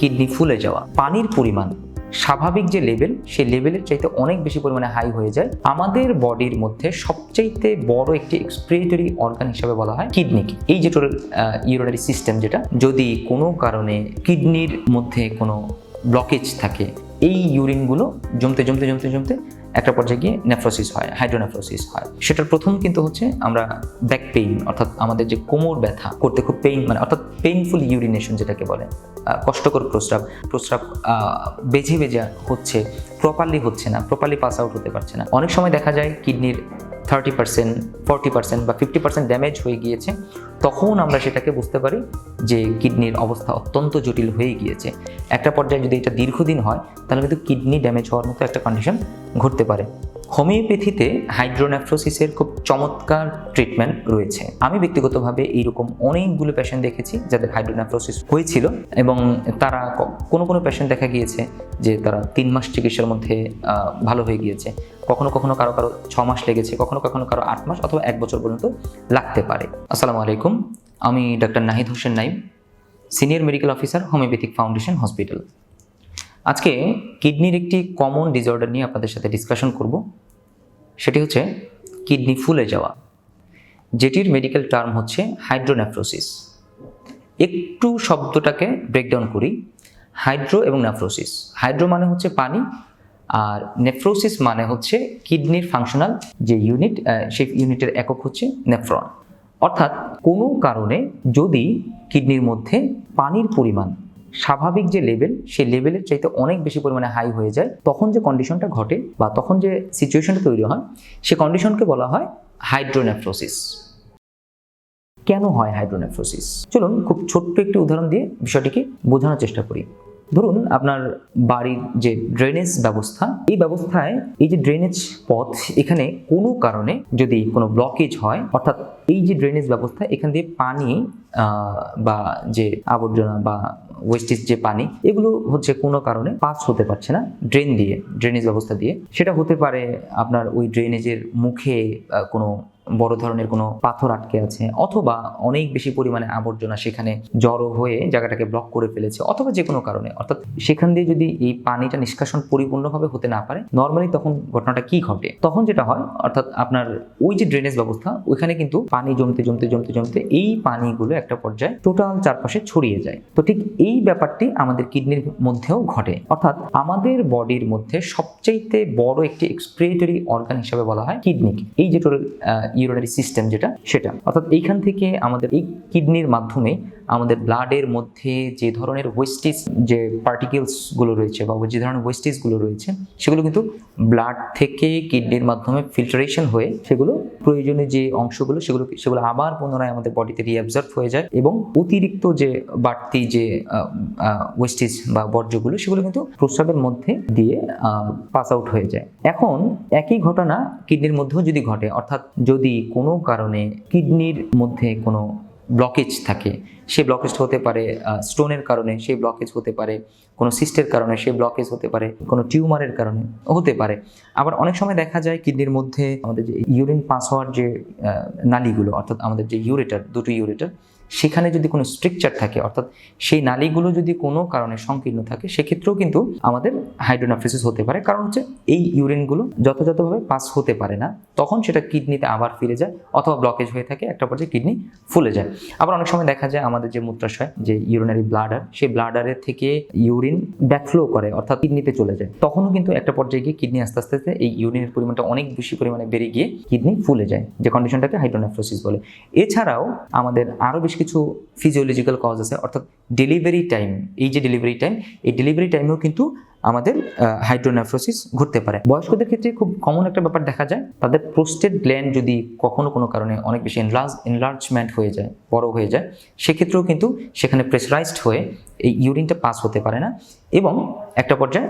Kidney ফুলে যাওয়া, পানির পরিমাণ, স্বাভাবিক যে লেভেল, সেই লেভেলের চাইতে অনেক বেশি পরিমাণে হাই হয়ে যায়। আমাদের বডির মধ্যে সবচাইতে বড় একটি এক্সপ্রেটরি অর্গান হিসাবে বলা হয় কিডনিকে। এই যে টোটাল ইউরিনারি সিস্টেম যেটা, যদি কোনো কারণে কিডনির মধ্যে কোনো ব্লকেজ থাকে, এই ইউরিনগুলো জমতে জমতে জমতে জমতে একটা পর্যায়ে গিয়ে নেফ্রোসিস হয়, হাইড্রোনেফ্রোসিস হয়। সেটার প্রথম কিন্তু হচ্ছে আমরা ব্যাক পেইন অর্থাৎ আমাদের যে কোমর ব্যথা করতে খুব পেইন মানে অর্থাৎ পেইনফুল ইউরিনেশন যেটাকে বলে কষ্টকর প্রস্রাব প্রস্রাব বেজে বেজে হচ্ছে প্রপারলি হচ্ছে না প্রপারলি পাস আউট হতে পারছে না। অনেক সময় দেখা যায় কিডনির থার্টি পার্সেন্ট ফর্টি পার্সেন্ট বা ফিফটি পার্সেন্ট ড্যামেজ হয়ে গিয়েছে, তখন আমরা সেটাকে বুঝতে পারি যে কিডনির অবস্থা অত্যন্ত জটিল হয়ে গিয়েছে। একটা পর্যায়ে যদি এটা দীর্ঘদিন হয়, তাহলে কিন্তু কিডনি ড্যামেজ হওয়ার মতো একটা কন্ডিশন ঘটতে পারে। হোমিওপ্যাথিতে হাইড্রোনেফ্রোসিসের খুব চমৎকার ট্রিটমেন্ট রয়েছে। আমি ব্যক্তিগতভাবে এইরকম অনেকগুলো পেশেন্ট দেখেছি যাদের হাইড্রোনেফ্রোসিস হয়েছিল এবং তারা কোনো কোনো পেশেন্ট দেখা গিয়েছে যে তারা তিন মাস চিকিৎসার মধ্যে ভালো হয়ে গিয়েছে। কখনো কখনো কারও কারও ছ মাস লেগেছে, কখনো কখনো কারও আট মাস অথবা এক বছর পর্যন্ত লাগতে পারে। আসসালামু আলাইকুম। আমি doctor Nahid Hossain Naim, senior medical officer, homeopathic foundation hospital. আজকে কিডনির একটি কমন ডিসঅর্ডার নিয়ে আপনাদের সাথে ডিসকাশন করব। সেটি হচ্ছে কিডনি ফুলে যাওয়া, যেটির মেডিকেল টার্ম হচ্ছে হাইড্রোনেফ্রোসিস একটু শব্দটাকে ব্রেকডাউন করি হাইড্রো এবং নেফ্রোসিস হাইড্রো মানে হচ্ছে পানি, আর নেফ্রোসিস মানে হচ্ছে কিডনির ফাংশনাল যে ইউনিট সেই ইউনিটের একক হচ্ছে নেফ্রন অর্থাৎ কোনো কারণে যদি কিডনির মধ্যে পানির পরিমাণ স্বাভাবিক যে লেভেল সেই লেভেলের চাইতে অনেক বেশি পরিমাণে হাই হয়ে যায়। তখন যে কন্ডিশনটা ঘটে বা তখন যে সিচুয়েশনটা তৈরি হয়, সে কন্ডিশনকে বলা হয় হাইড্রোনেফ্রোসিস কেন হয় হাইড্রোনেফ্রোসিস চলুন খুব ছোট্ট একটি উদাহরণ দিয়ে বিষয়টিকে বোঝানোর চেষ্টা করি। ধরুন আপনার বাড়ির যে ড্রেনেজ ব্যবস্থা, এই ব্যবস্থায় এই যে ড্রেনেজ পথ এখানে কোনো কারণে যদি কোনো ব্লকেজ হয়, অর্থাৎ এই যে ড্রেনেজ ব্যবস্থা এখান দিয়ে পানি বা যে আবর্জনা বা ওয়েস্টেজ যে পানি, এগুলো হচ্ছে কোনো কারণে পাস হতে পারছে না ড্রেন দিয়ে ড্রেনেজ ব্যবস্থা দিয়ে। সেটা হতে পারে আপনার ওই ড্রেনেজের মুখে কোনো বড় ধরনের কোনো পাথর আটকে আছে, অথবা অনেক বেশি পরিমাণে আবর্জনা সেখানে জড়ো হয়ে জায়গাটাকে ব্লক করে ফেলেছে, অথবা যে কোনো কারণে। অর্থাৎ সেখান দিয়ে যদি এই পানিটা নিষ্কাশন পরিপূর্ণভাবে হতে না পারে নর্মালি তখন ঘটনাটা কি ঘটে? তখন যেটা হয়, অর্থাৎ আপনার ওই যে ড্রেনেজ ব্যবস্থা, ওইখানে কিন্তু পানি জমতে জমতে জমতে জমতে এই পানিগুলো একটা পর্যায়ে টোটাল চারপাশে ছড়িয়ে যায়। তো ঠিক এই ব্যাপারটি আমাদের কিডনির মধ্যেও ঘটে। অর্থাৎ আমাদের বডির মধ্যে সবচাইতে বড় একটি এক্সপ্রেটরি অর্গান হিসাবে বলা হয় কিডনিকে এই যে টোটাল ইউরিনারি সিস্টেম যেটা সেটা। অর্থাৎ এইখান থেকে আমাদের এই কিডনির মাধ্যমে আমাদের ব্লাডের মধ্যে যে ধরনের ওয়েস্টেজ যে পার্টিকেলসগুলো রয়েছে বা যে ধরনের ওয়েস্টেজগুলো রয়েছে, সেগুলো কিন্তু ব্লাড থেকে কিডনির মাধ্যমে ফিল্টারেশন হয়ে সেগুলো প্রয়োজনীয় যে অংশগুলো সেগুলো সেগুলো আবার পুনরায় আমাদের বডিতে রিঅ্যাবজর্ভ হয়ে যায় এবং অতিরিক্ত যে বাড়তি যে ওয়েস্টেজ বা বর্জ্যগুলো সেগুলো কিন্তু প্রস্রাবের মধ্যে দিয়ে পাস আউট হয়ে যায়। এখন একই ঘটনা কিডনির মধ্যেও যদি ঘটে, অর্থাৎ যদি কোনো কারণে কিডনির মধ্যে কোনো ব্লকেজ থাকে। সেই ব্লকেজ হতে পারে স্টোনের কারণে, সেই ব্লকেজ হতে পারে, কোনো সিস্টের কারণে, সেই ব্লকেজ হতে পারে, কোনো টিউমারের কারণে, হতে পারে। আবার অনেক সময় দেখা যায় কিডনির মধ্যে আমাদের যে ইউরিন পাস হওয়ার যে নালিগুলো, অর্থাৎ আমাদের যে ইউরেটার দুটো ইউরেটার সেখানে যদি কোনো স্ট্রাকচার থাকে, অর্থাৎ সেই নালীগুলো যদি কোনো কারণে সংকীর্ণ থাকে, সেক্ষেত্রেও কিন্তু আমাদের হাইড্রোনাফ্রিসিস হতে পারে। কারণ হচ্ছে এই ইউরিনগুলো যথাযথভাবে পাস হতে পারে না। তখন সেটা কিডনিতে আবার ফিরে যায় অথবা ব্লকেজ হয়ে থাকে, একটা পর্যায়ে কিডনি ফুলে যায়। আবার অনেক সময় দেখা যায় আমাদের যে মূত্রাশয়, যে ইউরিনারি ব্লাডার সেই ব্লাডারের থেকে ইউরিন ব্যাকফ্লো করে, অর্থাৎ কিডনিতে চলে যায়। তখনও কিন্তু একটা পর্যায়ে গিয়ে কিডনি আস্তে আস্তে আস্তে এই ইউরিনের পরিমাণটা অনেক বেশি পরিমাণে বেড়ে গিয়ে কিডনি ফুলে যায়, যে কন্ডিশনটাকে হাইড্রোনেফ্রোসিস বলে। এছাড়াও আমাদের আরও বেশ কিছু ফিজিওলজিক্যাল কজ আছে। অর্থাৎ ডেলিভারি টাইম এই যে ডেলিভারি টাইম এই ডেলিভারি টাইমেও কিন্তু আমাদের হাইড্রোনেফ্রোসিস ঘটতে পারে। বয়স্কদের ক্ষেত্রে খুব কমন একটা ব্যাপার দেখা যায়। তাদের প্রোস্টেট গ্ল্যান্ড যদি কখনো কোনো কারণে অনেক বেশি এনলার্জ এনলার্জমেন্ট হয়ে যায়, বড় হয়ে যায়, সেক্ষেত্রেও কিন্তু সেখানে প্রেসারাইজড হয়ে এই ইউরিনটা পাস হতে পারে না। এবং একটা পর্যায়ে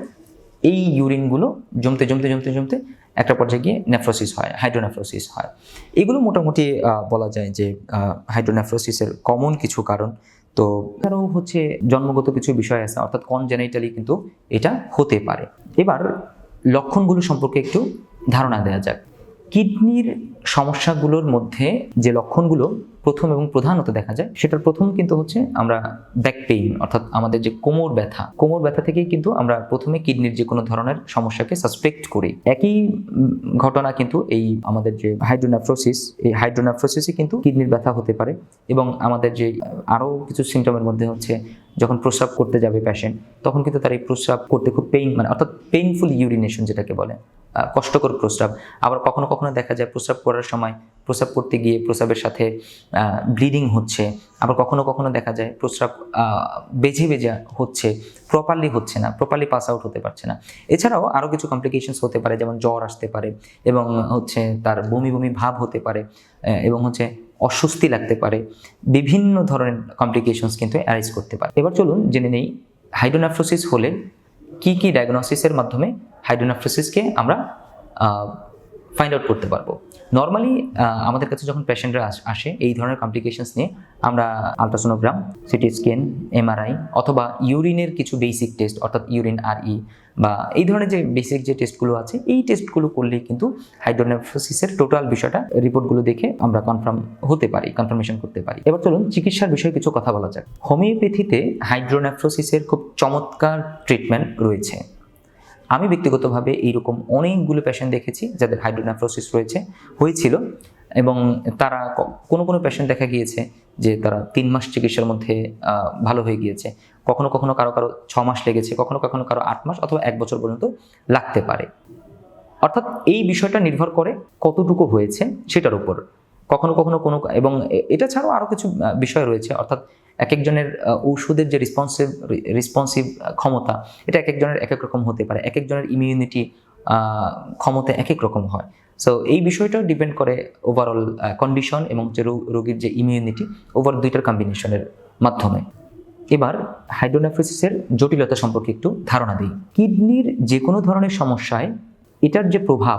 এই ইউরিনগুলো জমতে জমতে জমতে জমতে একটা পর্যায়ে গিয়ে নেফ্রোসিস হয়, হাইড্রোনেফ্রোসিস হয়। এগুলো মোটামুটি বলা যায় যে হাইড্রোনেফ্রোসিসের কমন কিছু কারণ। তো এছাড়াও হচ্ছে জন্মগত কিছু বিষয় আছে, অর্থাৎ কনজেনাইটালি কিন্তু এটা হতে পারে। এবার লক্ষণগুলো সম্পর্কে একটু ধারণা দেওয়া যাক। কিডনির সমস্যাগুলোর মধ্যে যে লক্ষণগুলো প্রথম এবং প্রধানত দেখা যায়, সেটার প্রথম কিন্তু হচ্ছে আমরা ব্যাক পেইন অর্থাৎ আমাদের যে কোমর ব্যথা। কোমর ব্যথা থেকেই কিন্তু আমরা প্রথমে কিডনির যে কোনো ধরনের সমস্যাকে সাসপেক্ট করি। একই ঘটনা কিন্তু এই আমাদের যে হাইড্রোনেফ্রোসিস এই হাইড্রোনেফ্রোসিসই কিন্তু কিডনির ব্যথা হতে পারে এবং আমাদের যে আরও কিছু সিমটমের মধ্যে হচ্ছে যখন প্রস্রাব করতে যাবে পেশেন্ট তখন কিন্তু তার এই প্রস্রাব করতে খুব পেইন মানে অর্থাৎ পেইনফুল ইউরিনেশন যেটাকে বলে। কষ্টকর প্রস্রাব। আবার কখনো কখনো দেখা যায় প্রস্রাব করার সময় প্রস্রাব করতে গিয়ে প্রস্রাবের সাথে ব্লিডিং হচ্ছে। আবার কখনো কখনো দেখা যায় প্রস্রাব বেজে বেজে হচ্ছে প্রপারলি হচ্ছে না প্রপারলি পাস আউট হতে পারছে না। এছাড়াও আরও কিছু কমপ্লিকেশনস হতে পারে, যেমন জ্বর আসতে পারে, এবং হচ্ছে তার বমি বমি ভাব হতে পারে এবং হচ্ছে অস্বস্তি লাগতে পারে। বিভিন্ন ধরনের কমপ্লিকেশনস কিন্তু অ্যারাইজ করতে পারে। এবার চলুন জেনে নেই হাইড্রোনাফ্রোসিস হলে কি কি ডায়াগনোসিসের মাধ্যমে হাইড্রোনাফ্রোসিসকে আমরা ফাইন্ড আউট করতে পারব। নর্মালি আমাদের কাছে যখন পেশেন্টরা আসে এই ধরনের কমপ্লিকেশনস নিয়ে আমরা আলট্রাসোনোগ্রাম সিটি স্ক্যান এমআরআই অথবা ইউরিনের কিছু বেসিক টেস্ট অর্থাৎ ইউরিন আর ই বা এই ধরনের যে বেসিক যে টেস্টগুলো আছে, এই টেস্টগুলো করলেই কিন্তু হাইড্রোনেফ্রোসিসের টোটাল বিষয়টা রিপোর্টগুলো দেখে আমরা কনফার্ম হতে পারি কনফার্মেশন করতে পারি। এবার চলুন, চিকিৎসার বিষয়ে কিছু কথা বলা যাক। হোমিওপ্যাথিতে হাইড্রোনেফ্রোসিসের খুব চমৎকার ট্রিটমেন্ট রয়েছে। আমি ব্যক্তিগতভাবে এইরকম অনেকগুলো পেশেন্ট দেখেছি যাদের হাইড্রোনেফ্রোসিস রয়েছে, হয়েছিল এবং তারা কোনো কোনো পেশেন্ট দেখা গিয়েছে যে তারা তিন মাস চিকিৎসার মধ্যে ভালো হয়ে গিয়েছে। কখনো কখনো কারও কারও ছ মাস লেগেছে, কখনো কখনো কারও আট মাস অথবা এক বছর পর্যন্ত লাগতে পারে। অর্থাৎ এই বিষয়টা নির্ভর করে কতটুকু হয়েছে সেটার উপর। কখনো কখনো কোনো এবং এটা ছাড়াও আরও কিছু বিষয় রয়েছে। অর্থাৎ এক একজনের ঔষধের যে রেসপন্সিভ রেসপন্সিভ ক্ষমতা, এটা এক একজনের এক এক রকম হতে পারে। এক একজনের ইমিউনিটি ক্ষমতা এক এক রকম হয়। সো এই বিষয়টাও ডিপেন্ড করে ওভারঅল কন্ডিশন এবং যে রোগীর যে ইমিউনিটি ওভার দুইটার কম্বিনেশনের মাধ্যমে। এবার হাইড্রোনেফ্রোসিসের জটিলতা সম্পর্কে একটু ধারণা দিই। কিডনির যে কোনো ধরনের সমস্যায় এটার যে প্রভাব,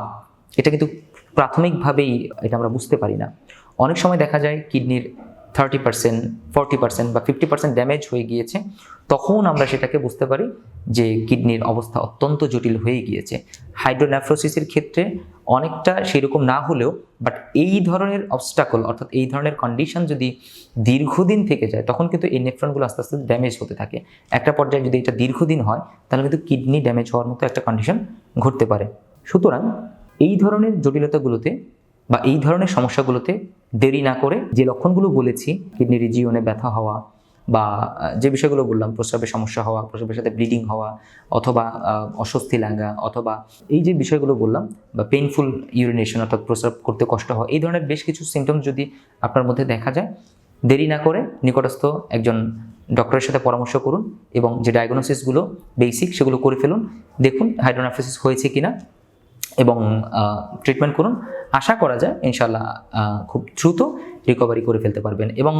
এটা কিন্তু প্রাথমিকভাবেই এটা আমরা বুঝতে পারি না। অনেক সময় দেখা যায় কিডনির থার্টি পার্সেন্ট ফর্টি পার্সেন্ট বা ফিফটি পার্সেন্ট ড্যামেজ হয়ে গিয়েছে, তখন আমরা সেটাকে বুঝতে পারি যে কিডনির অবস্থা অত্যন্ত জটিল হয়ে গিয়েছে। হাইড্রোনেফ্রোসিসের ক্ষেত্রে অনেকটা সেরকম না হলেও বাট এই ধরনের অবস্টাকল অর্থাৎ এই ধরনের কন্ডিশন যদি দীর্ঘদিন থেকে যায়, তখন কিন্তু এই নেফ্রনগুলো আস্তে আস্তে ড্যামেজ হতে থাকে। একটা পর্যায়ে যদি এটা দীর্ঘদিন হয়, তাহলে কিন্তু কিডনি ড্যামেজ হওয়ার মতো একটা কন্ডিশন ঘটতে পারে। সুতরাং এই ধরনের জটিলতাগুলোতে বা এই ধরনের সমস্যাগুলোতে দেরি না করে যে লক্ষণগুলো বলেছি, কিডনি রিজিওনে ব্যথা হওয়া বা যে বিষয়গুলো বললাম, প্রস্রাবের সমস্যা হওয়া, প্রস্রাবের সাথে ব্লিডিং হওয়া অথবা অস্বস্তি লাগা অথবা এই যে বিষয়গুলো বললাম বা পেইনফুল ইউরিনেশন অর্থাৎ প্রস্রাব করতে কষ্ট হওয়া, এই ধরনের বেশ কিছু সিমটম যদি আপনার মধ্যে দেখা যায়, দেরি না করে নিকটস্থ একজন ডক্টরের সাথে পরামর্শ করুন এবং যে ডায়াগনোসিসগুলো বেসিক সেগুলো করে ফেলুন। দেখুন হাইড্রোনাফ্রোসিস হয়েছে কিনা এবং ট্রিটমেন্ট করুন। আশা করা যায় ইনশাল্লাহ খুব দ্রুত রিকভারি করে ফেলতে পারবেন। এবং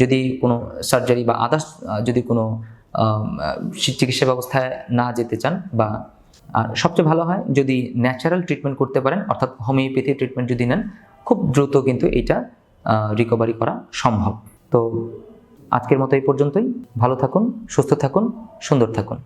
যদি কোনো সার্জারি বা আদার্স যদি কোনো চিকিৎসা ব্যবস্থায় না যেতে চান বা, আর সবচেয়ে ভালো হয় যদি ন্যাচারাল ট্রিটমেন্ট করতে পারেন, অর্থাৎ হোমিওপ্যাথি ট্রিটমেন্ট যদি নেন, খুব দ্রুত কিন্তু এটা রিকভারি করা সম্ভব। তো আজকের মতো এই পর্যন্তই। ভালো থাকুন, সুস্থ থাকুন, সুন্দর থাকুন।